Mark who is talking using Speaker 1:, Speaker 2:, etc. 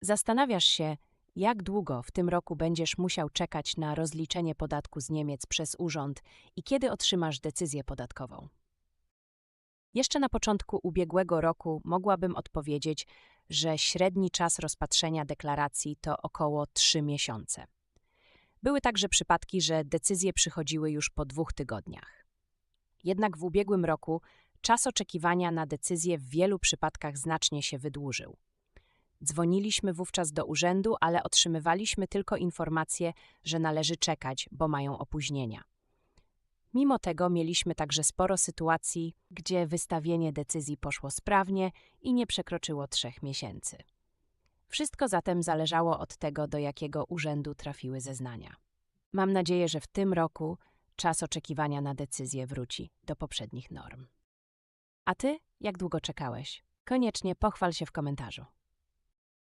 Speaker 1: Zastanawiasz się, jak długo w tym roku będziesz musiał czekać na rozliczenie podatku z Niemiec przez urząd i kiedy otrzymasz decyzję podatkową. Jeszcze na początku ubiegłego roku mogłabym odpowiedzieć, że średni czas rozpatrzenia deklaracji to około 3 miesiące. Były także przypadki, że decyzje przychodziły już po dwóch tygodniach. Jednak w ubiegłym roku czas oczekiwania na decyzję w wielu przypadkach znacznie się wydłużył. Dzwoniliśmy wówczas do urzędu, ale otrzymywaliśmy tylko informację, że należy czekać, bo mają opóźnienia. Mimo tego mieliśmy także sporo sytuacji, gdzie wystawienie decyzji poszło sprawnie i nie przekroczyło trzech miesięcy. Wszystko zatem zależało od tego, do jakiego urzędu trafiły zeznania. Mam nadzieję, że w tym roku czas oczekiwania na decyzję wróci do poprzednich norm. A ty, jak długo czekałeś? Koniecznie pochwal się w komentarzu.